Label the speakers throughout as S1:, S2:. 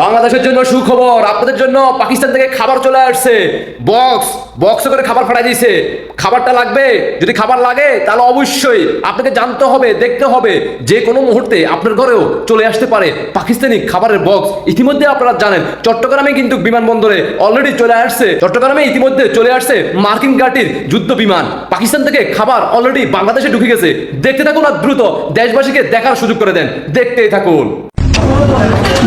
S1: বাংলাদেশের জন্য সুখবর, আপনাদের জন্য পাকিস্তান থেকে খাবার চলে আসছে। বক্স বক্স করে খাবার পাঠাই দিয়েছে। খাবারটা লাগবে? যদি খাবার লাগে, তাহলে অবশ্যই আপনাকে জানতে হবে, দেখতে হবে। যে কোনো মুহূর্তে আপনার ঘরেও চলে আসতে পারে পাকিস্তানি খাবারের বক্স। ইতিমধ্যে আপনারা জানেন, চট্টগ্রামে কিন্তু বিমানবন্দরে অলরেডি চলে আসছে। চট্টগ্রামে ইতিমধ্যে চলে আসছে মার্কিন ঘাটির যুদ্ধ বিমান। পাকিস্তান থেকে খাবার অলরেডি বাংলাদেশে ঢুকে গেছে। দেখতে থাকুন আর দ্রুত দেশবাসীকে দেখার সুযোগ করে দেন। দেখতেই থাকুন।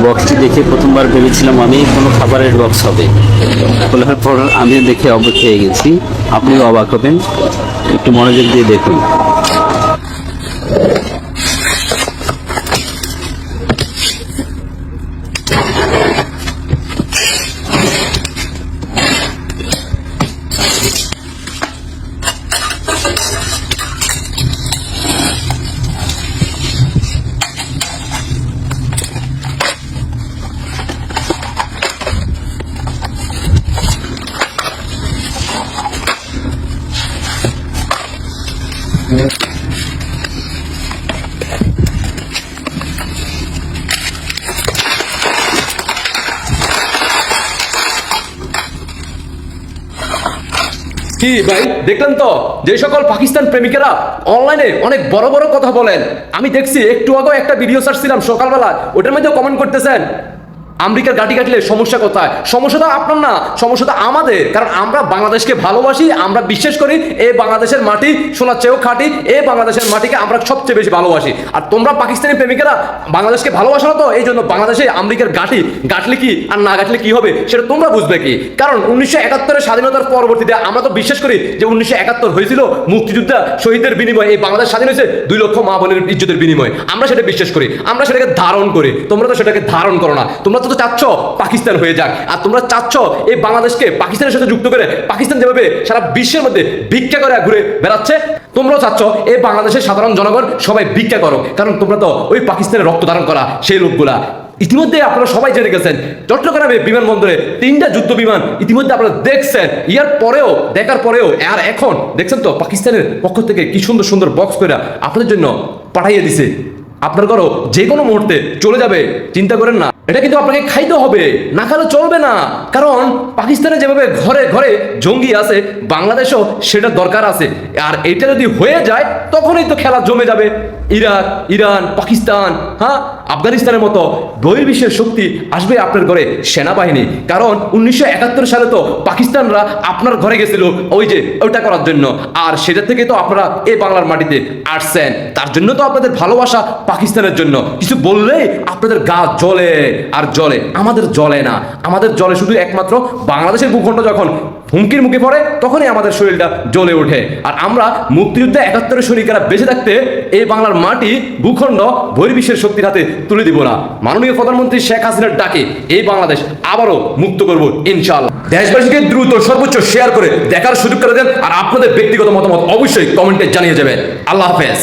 S2: বক্সটি দেখে প্রথমবার ভেবেছিলাম আমি, কোনো খাবারের বক্স হবে। বলার পর আমি দেখে অবাক হয়ে গেছি। আপনিও অবাক হবেন। একটু মনোযোগ দিয়ে দেখুন।
S1: কি ভাই? দেখলেন তো? যে সকল পাকিস্তান প্রেমিকেরা অনলাইনে অনেক বড় বড় কথা বলেন। আমি দেখছি, একটু আগে একটা ভিডিও সার্চছিলাম সকালবেলা, ওটার মধ্যে কমেন্ট করতেছেন। আমেরিকার গাটি কাটলে সমস্যা কোথায়? সমস্যাটা আপনার না সমস্যাটা আমাদের। কারণ আমরা বাংলাদেশকে ভালোবাসি, আমরা বিশ্বাস করি এই বাংলাদেশের মাটি সোনার চেয়েও খাটি এই বাংলাদেশের মাটিকে আমরা সবচেয়ে বেশি ভালোবাসি। আর তোমরা পাকিস্তানি প্রেমিকেরা বাংলাদেশকে ভালোবাসো না তো, এই জন্য বাংলাদেশে আমেরিকার গাটি গাটলে কি আর না গাটলে কি হবে, সেটা তোমরা বুঝবে কি? কারণ উনিশশো একাত্তরের স্বাধীনতার পরবর্তীতে আমরা তো বিশ্বাস করি যে উনিশশো একাত্তর হয়েছিল মুক্তিযোদ্ধা শহীদের বিনিময়ে, এই বাংলাদেশ স্বাধীন হয়েছে দুই লক্ষ মা বোনের ইজ্জতের বিনিময়ে। আমরা সেটা বিশ্বাস করি, আমরা সেটাকে ধারণ করি। তোমরা তো সেটাকে ধারণ করো না। তোমরা তো চাচ্ছ পাকিস্তান হয়ে যাক। আর তোমরা চাচ্ছ এই বাংলাদেশকে পাকিস্তানের সাথে যুক্ত করে পাকিস্তান যেভাবে সারা বিশ্বের মধ্যে ভিক্ষা করে ঘুরে বেড়াচ্ছে, তোমরাও চাচ্ছ এই বাংলাদেশের সাধারণ জনগণ সবাই ভিক্ষা করো। কারণ তোমরা তো ওই পাকিস্তানের রক্ত ধারণ করা সেই লোকগুলা। ইতিমধ্যে আপনারা সবাই জেনে গেছেন, চট্টগ্রামে বিমানবন্দরে তিনটা যুদ্ধ বিমান ইতিমধ্যে আপনারা দেখছেন। ইয়ার পরেও, দেখার পরেও, আর এখন, দেখছেন তো, পাকিস্তানের পক্ষ থেকে কি সুন্দর সুন্দর বক্স করে আপনাদের জন্য পাঠাইয়ে দিছে। আপনার ঘরও যে কোনো মুহূর্তে চলে যাবে, চিন্তা করেন না। এটা কিন্তু আপনাকে খাইতে হবে। না খেলে চলবে না। কারণ পাকিস্তানে যেভাবে ঘরে ঘরে জঙ্গি আছে, বাংলাদেশও সেটা দরকার আছে। আর এটা যদি হয়ে যায়, তখনই তো খেলা জমে যাবে। ইরাক, ইরান, পাকিস্তান হ্যাঁ? আফগানিস্তানের মতো বহির্বিশ্বের শক্তি আসবে আপনার ঘরে সেনাবাহিনী। কারণ উনিশশো একাত্তর সালে তো পাকিস্তানরা আপনার ঘরে গেছিল ওই যে ওইটা করার জন্য। আর সেটা থেকে তো আপনারা এই বাংলার মাটিতে আসছেন। তার জন্য তো আপনাদের ভালোবাসা পাকিস্তানের জন্য। কিছু বললেই আপনাদের গা জ্বলে। আর জ্বলে আমাদের জ্বলে না। আমাদের জ্বলে শুধু একমাত্র বাংলাদেশের ভূখণ্ড যখন হুমকির মুখে পড়ে, তখনই আমাদের শরীরটা জ্বলে ওঠে। আর আমরা মুক্তিযুদ্ধে একাত্তরের সৈনিকেরা বেঁচে থাকতে এই বাংলার মাটি, ভূখণ্ড, বহির্বিশ্বের শক্তির হাতে তুলে দিব না। মাননীয় প্রধানমন্ত্রী শেখ হাসিনার ডাকে এই বাংলাদেশ আবারও মুক্ত করব, ইনশাআল্লাহ। দেশবাসীকে দ্রুত সর্বোচ্চ শেয়ার করে দেখার সুযোগ করে দেন, আর আপনাদের ব্যক্তিগত মতামত অবশ্যই কমেন্টে জানিয়ে যাবেন। আল্লাহ হাফেজ।